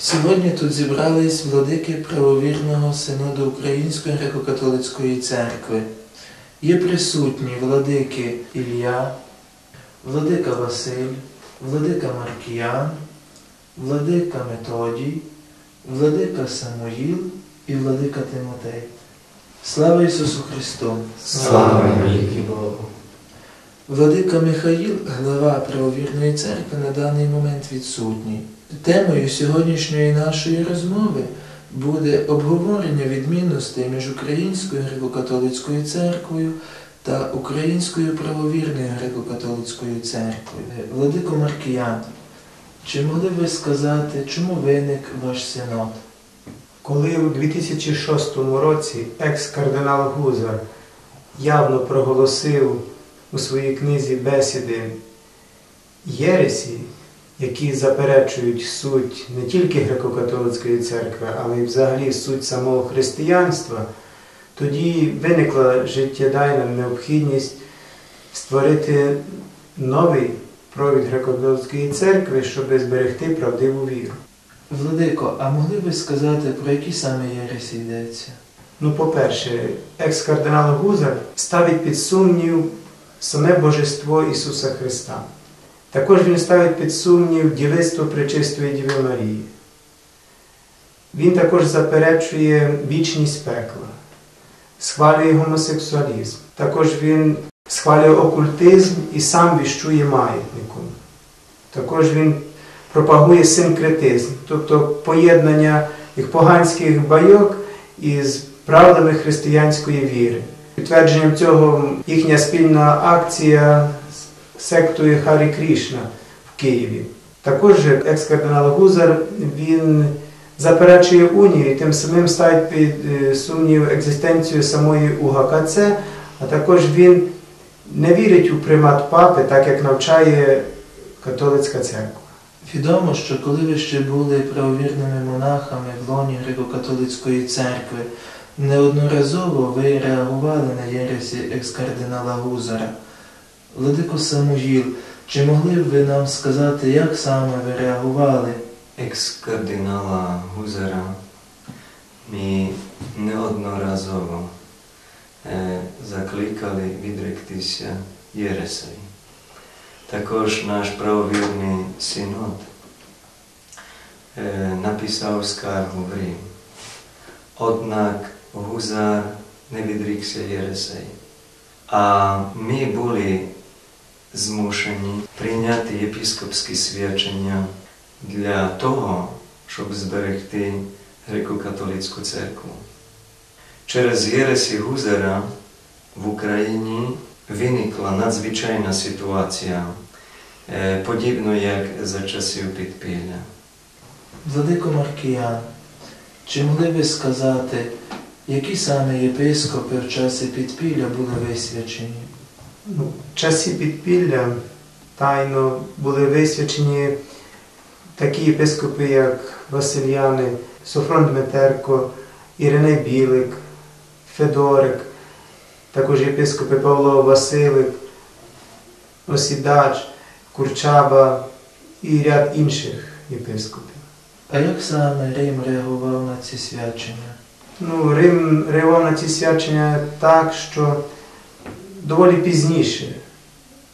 Сьогодні тут зібрались владики правовірного синоду Української греко-католицької церкви. Є присутні владики Ілля, владика Василь, владика Маркіян, владика Методій, владика Самуїл і владика Тимотей. Слава Ісусу Христу! Слава Богу. Владика Михаїл, глава правовірної церкви, на даний момент відсутній. Темою сьогоднішньої нашої розмови буде обговорення відмінностей між Українською греко-католицькою церквою та Українською правовірною греко-католицькою церквою. Владико Маркіян, чи могли б ви сказати, чому виник ваш синод? Коли у 2006 році екс-кардинал Гузар явно проголосив у своїй книзі бесіди єресі, які заперечують суть не тільки греко-католицької церкви, але й взагалі суть самого християнства, тоді виникла життєдайна необхідність створити новий провід греко-католицької церкви, щоб зберегти правдиву віру. Владико, а могли б ви сказати, про які саме єресі йдеться? Ну, по-перше, екс-кардинал Гузар ставить під сумнів саме Божество Ісуса Христа. Також він ставить під сумнів дівицтво Пречистої Діви Марії. Він також заперечує вічність пекла, схвалює гомосексуалізм. Також він схвалює окультизм і сам віщує маятником. Також він пропагує синкретизм, тобто поєднання їх поганських байок із правилами християнської віри. Підтвердженням цього їхня спільна акція з сектою Харі Крішна в Києві. Також екс-кардинал Гузар він заперечує унію і тим самим ставить під е, сумнів екзистенцію самої УГКЦ, а також він не вірить у примат папи, так як навчає католицька церква. Відомо, що коли ви ще були правовірними монахами в лоні греко-католицької церкви, неодноразово ви реагували на єресі екс-кардинала Гузара. Владико Самуїл, чи могли б ви нам сказати, як саме ви реагували? екс-кардинала Гузера ми неодноразово е, закликали відректися Єресові. Також наш правовірний синод е, написав скаргу в Рим. Однак Гузар не відрікся Єресей. А ми були змушені прийняти єпископські свячення для того, щоб зберегти греко-католицьку церкву. Через Єресі Гузера в Україні виникла надзвичайна ситуація, подібно як за часів підпілля. Владико Маркіян, чи могли ви сказати, які саме єпископи в часі підпілля були висвячені? Ну, в часі підпілля тайно були висвячені такі єпископи, як Васильяни, Софрон Дмитерко, Іриней Білик, Федорик, також єпископи Павло Василик, Осідач, Курчаба і ряд інших єпископів. А як саме Рим реагував на ці свячення? Ну, Рим реагував на ці свячення так, що доволі пізніше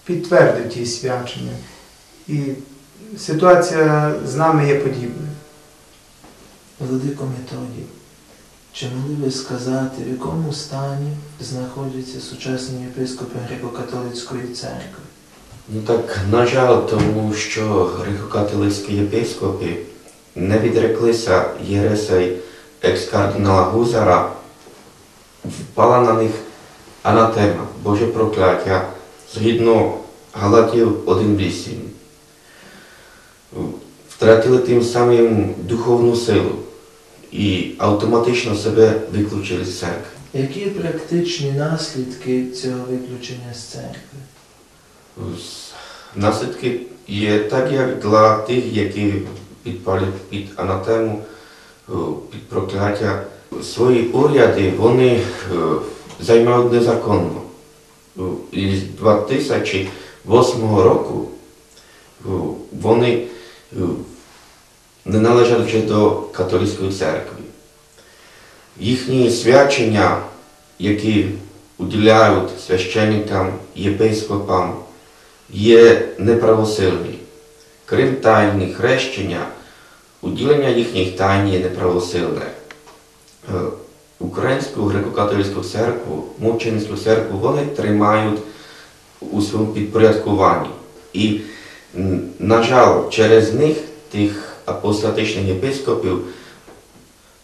підтвердив ті свячення. І ситуація з нами є подібною. Владико Методій, чи могли ви сказати, в якому стані знаходяться сучасні єпископи греко-католицької церкви? Ну так, на жаль, тому що греко-католицькі єпископи не відреклися єресей екс-кардинала Гузара, впала на них анатема, Боже прокляття, згідно Галатів 1.8. Втратили тим самим духовну силу і автоматично себе виключили з церкви. Які практичні наслідки цього виключення з церкви? Наслідки є так, як для тих, які підпали під анатему, під прокляття. Свої уряди вони е, займають незаконно. Е, І з 2008 року е, вони е, не належать вже до католицької церкви. Їхні свячення, які уділяють священникам, єпископам, є неправосильні. Крім тайні хрещення, уділення їхніх тайн є неправосильне. Е, Українську греко-католицьку церкву, мученицьку церкву вони тримають у своєму підпорядкуванні. І, на жаль, через них, тих апостатичних єпископів,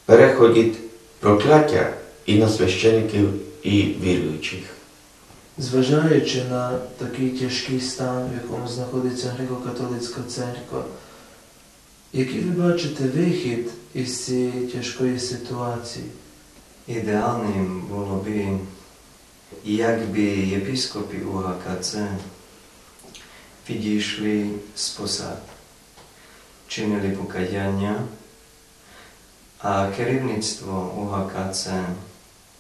переходить прокляття і на священиків, і віруючих. Зважаючи на такий тяжкий стан, в якому знаходиться греко-католицька церква, який ви бачите вихід із цієї тяжкої ситуації? Ідеальним було би, якби єпископи УГКЦ підійшли з посад, чинили покаяння, а керівництво УГКЦ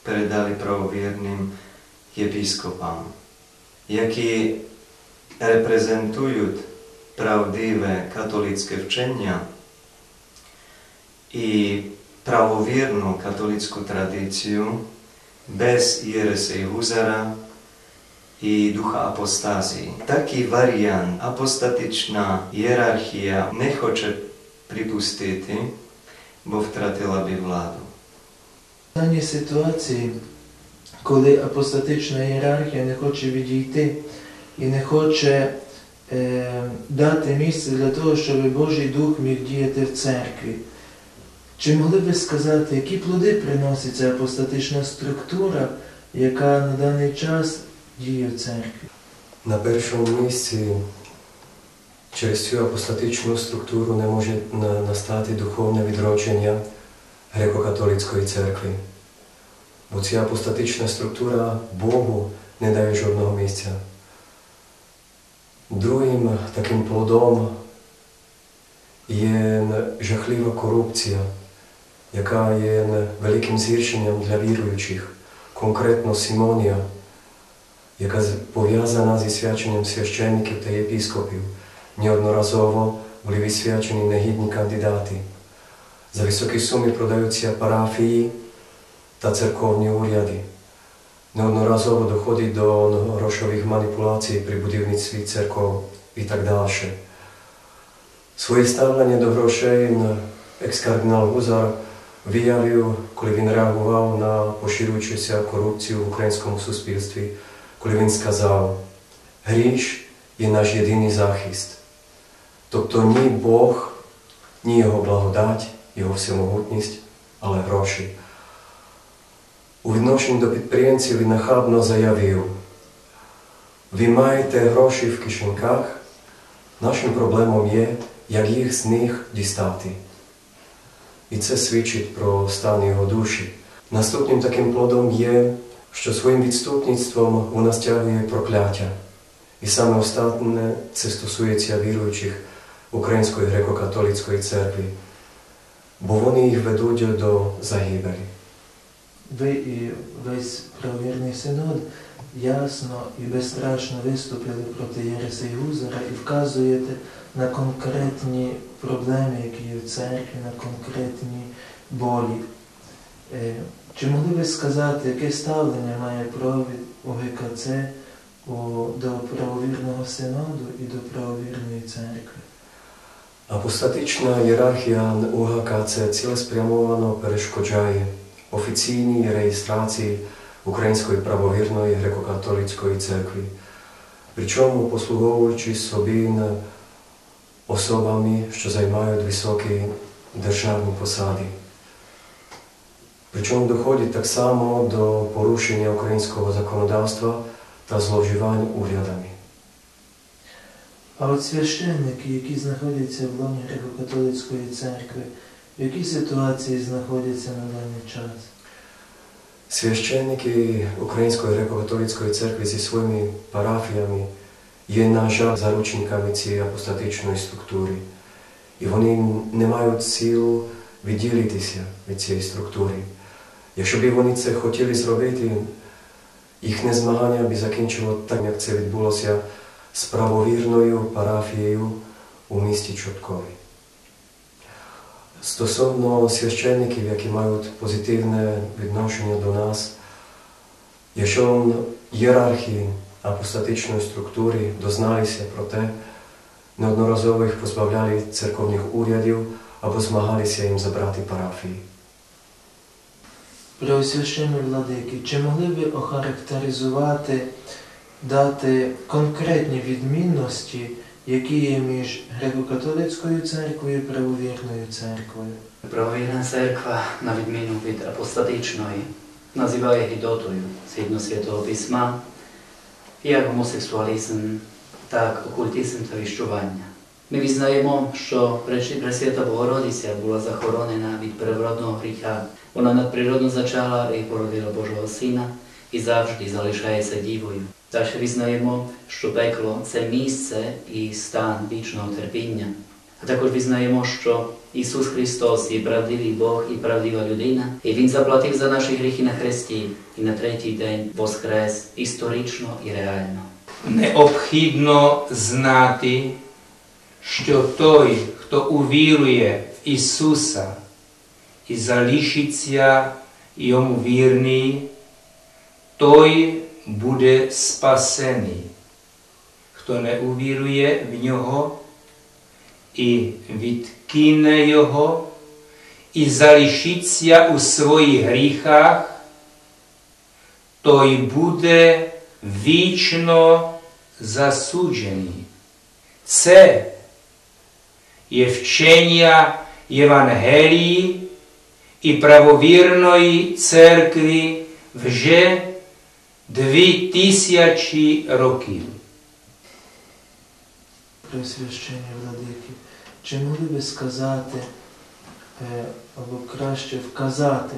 передали правовірним єпископам, які репрезентують правдиве католицьке вчення і правовірну католицьку традицію без єресей Гузара і духа апостазії. Такий варіант апостатична ієрархія не хоче припустити, бо втратила владу. В даній ситуації, коли апостатична ієрархія не хоче відійти і не дати місце для того, щоб Божий Дух міг діяти в церкві. Чи могли б ви сказати, які плоди приносить ця апостатична структура, яка на даний час діє в церкві? На першому місці через цю апостатичну структуру не може настати духовне відродження греко-католицької церкви. Бо ця апостатична структура Богу не дає жодного місця. Другим таким плодом є жахлива корупція, яка є великим згіршенням для віруючих, конкретно Симонія, яка з- пов'язана зі свяченням священників та єпіскопів. Неодноразово були висвячені негідні кандидати. За високі суми продаються парафії та церковні уряди. Неодноразово доходить до грошових маніпуляцій при будівництві церков і так далі. Своє ставлення до грошей екс-кардинал Гузар виявив, коли він реагував на поширюючуся корупцію в українському суспільстві, коли він сказав, гріш є наш єдиний захист. Тобто ні Бог, ні Його благодать, Його всемогутність, але гроші. У відношенні до підприємців він нахабно заявив, ви маєте гроші в кишеньках, нашим проблемом є, як їх з них дістати. І це свідчить про стан його душі. Наступним таким плодом є, що своїм відступництвом вона стягує прокляття. І саме останнє це стосується віруючих Української греко-католицької церкви, бо вони їх ведуть до загибелі. Ви і весь правовірний синод ясно і безстрашно виступили проти Єресей Гузара і вказуєте на конкретні проблеми, які є в церкві, на конкретні болі. Е, Чи могли би сказати, яке ставлення має провід у- до правовірного синоду і до правовірної церкви? Апостатична ієрархія УГКЦ цілеспрямовано перешкоджає офіційній реєстрації Української правовірної греко-католицької церкви, причому послуговуючи собі особами, що займають високі державні посади. Причому доходить так само до порушення українського законодавства та зловживань урядами. А от священники, які знаходяться в лоні греко-католицької церкви, в якій ситуації знаходяться на даний час? Священники Української греко-католицької церкви зі своїми парафіями є, на жаль, заручниками цієї апостатичної структури. І вони не мають сил відділитися від цієї структури. Якщо б вони це хотіли зробити, їхнє змагання б закінчило так, як це відбулося з правовірною парафією у місті Чорткові. Стосовно священників, які мають позитивне відношення до нас, якщо ієрархії апостатичної структури дозналися про те, неодноразово їх позбавляли церковних урядів або змагалися їм забрати парафії. Преосвященні владики, чи могли би охарактеризувати, дати конкретні відмінності, які є між греко-католицькою церквою і правовірною церквою? Правовірна церква, на відміну від апостатичної, називає гідотою згідно Святого Письма як гомосексуалізм, так окультизм та віщування. Ми візнаємо, що Пречи- Пресвята Богородиця була захоронена від первородного гріха. Вона надприродно зачала і породила Божого Сина і завжди залишається дівою. Далі візнаємо, що пекло це місце і стан вічного терпіння. А також візнаємо, що Ісус Христос є правдивий Бог і правдива людина, і Він заплатив за наші гріхи на хресті і на третій день воскрес історично і реально. Необхідно знати, що той, хто увірує в Ісуса і залишиться йому вірний, той буде спасений. Хто не увірує в нього і відкине його, і залишиться у своїх гріхах, той буде вічно засуджений. Це є вчення Євангелії і правовірної церкви вже дві тисячі років. Преосвященні владики, чи могли би сказати, е, або краще вказати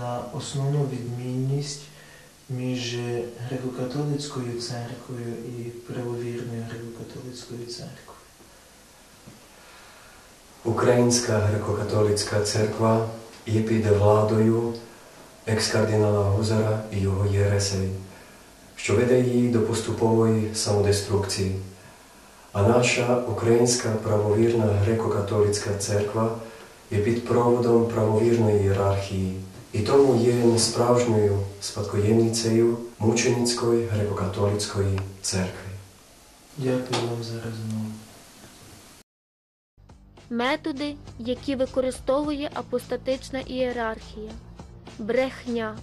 на основну відмінність між греко-католицькою церквою і правовірною греко-католицькою церквою? Українська греко-католицька церква є під владою екс-кардинала Гузара і його єресей, що веде її до поступової самодеструкції. А наша українська правовірна греко-католицька церква є під проводом правовірної ієрархії і тому є несправжньою спадкоємницею мученицької греко-католицької церкви. Дякую вам за розмову. Методи, які використовує апостатична ієрархія. Брехня.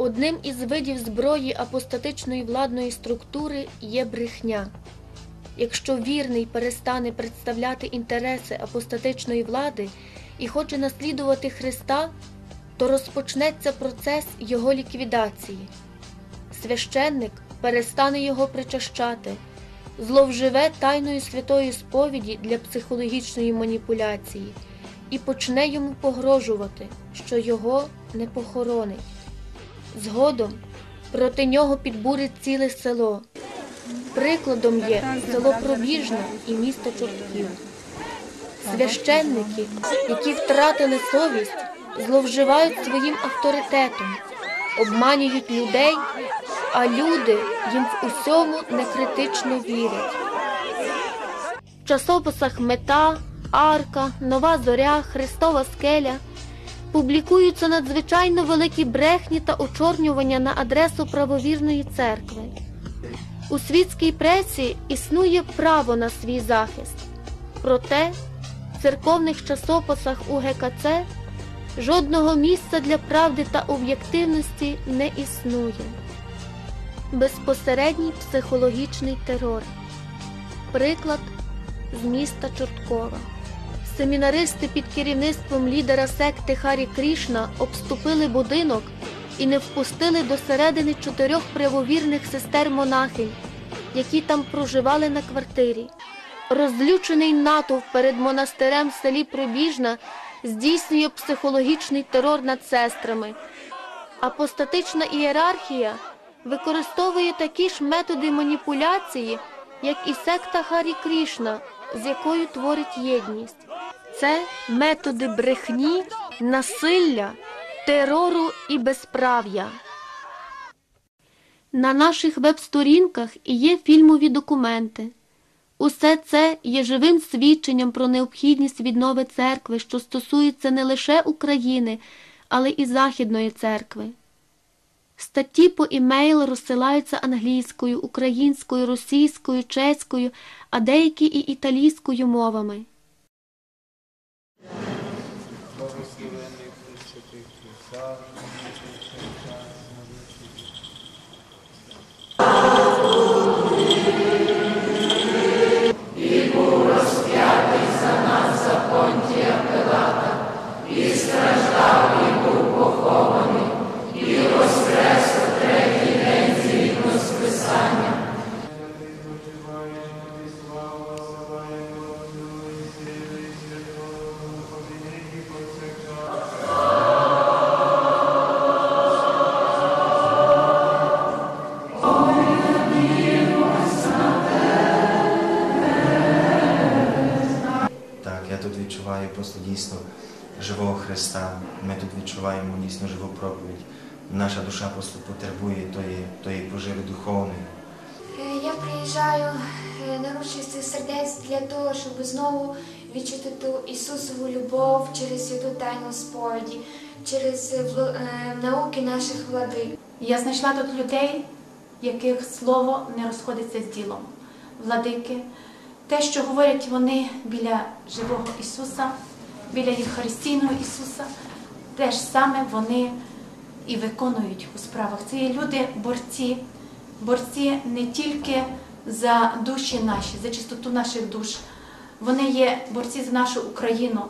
Одним із видів зброї апостатичної владної структури є брехня. Якщо вірний перестане представляти інтереси апостатичної влади і хоче наслідувати Христа, то розпочнеться процес його ліквідації. Священник перестане його причащати, зловживе тайною святої сповіді для психологічної маніпуляції і почне йому погрожувати, що його не похоронить. Згодом проти нього підбурить ціле село. Прикладом є село Пробіжне і місто Чортків. Священники, які втратили совість, зловживають своїм авторитетом, обманюють людей, а люди їм в усьому некритично вірять. В часописах Мета, Арка, Нова Зоря, Христова Скеля публікуються надзвичайно великі брехні та очорнювання на адресу правовірної церкви. У світській пресі існує право на свій захист. Проте в церковних часописах УГКЦ жодного місця для правди та об'єктивності не існує. Безпосередній психологічний терор. Приклад з міста Чорткова. Семінаристи під керівництвом лідера секти Харі Крішна обступили будинок і не впустили до середини чотирьох правовірних сестер монахинь, які там проживали на квартирі. Розлючений натовп перед монастирем в селі Пробіжна здійснює психологічний терор над сестрами. Апостатична ієрархія використовує такі ж методи маніпуляції, як і секта Харі Крішна, з якою творить єдність. Це методи брехні, насилля, терору і безправ'я. На наших веб-сторінках є фільмові документи. Усе це є живим свідченням про необхідність віднови церкви, що стосується не лише України, але і Західної церкви. Статті по імейл розсилаються англійською, українською, російською, чеською, а деякі і італійською мовами. Просто дійсно живого Христа. Ми тут відчуваємо дійсно живу проповідь. Наша душа просто потребує тої, тої поживи духовної. Е, Я приїжджаю е, сердець для того, щоб знову відчути ту Ісусову любов через святу тайну сповіді, через е, науки наших владик. Я знайшла тут людей, яких слово не розходиться з ділом. Владики, те, що говорять вони біля живого Ісуса, біля Євхаристійного Ісуса, те ж саме вони і виконують у справах. Це є люди борці, борці не тільки за душі наші, за чистоту наших душ. Вони є борці за нашу Україну.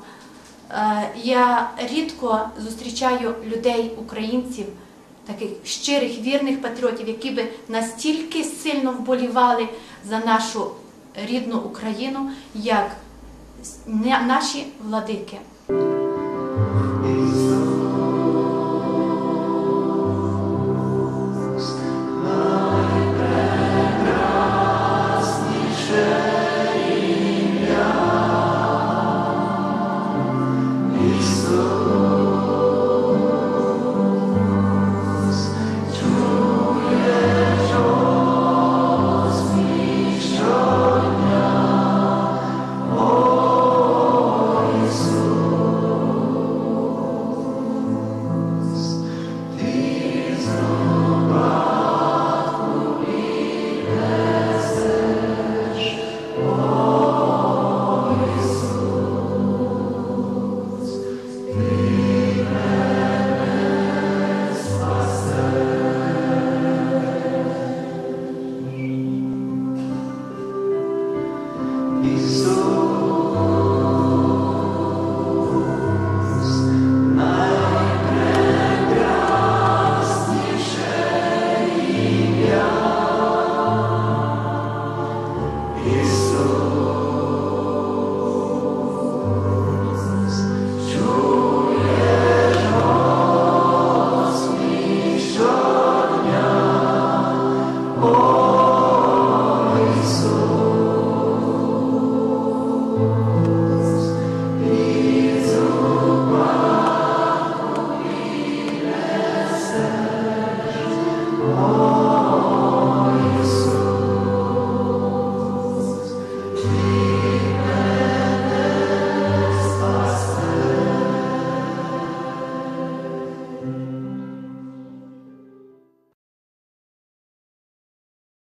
Е, Я рідко зустрічаю людей, українців, таких щирих, вірних патріотів, які би настільки сильно вболівали за нашу рідну Україну, як наші владики.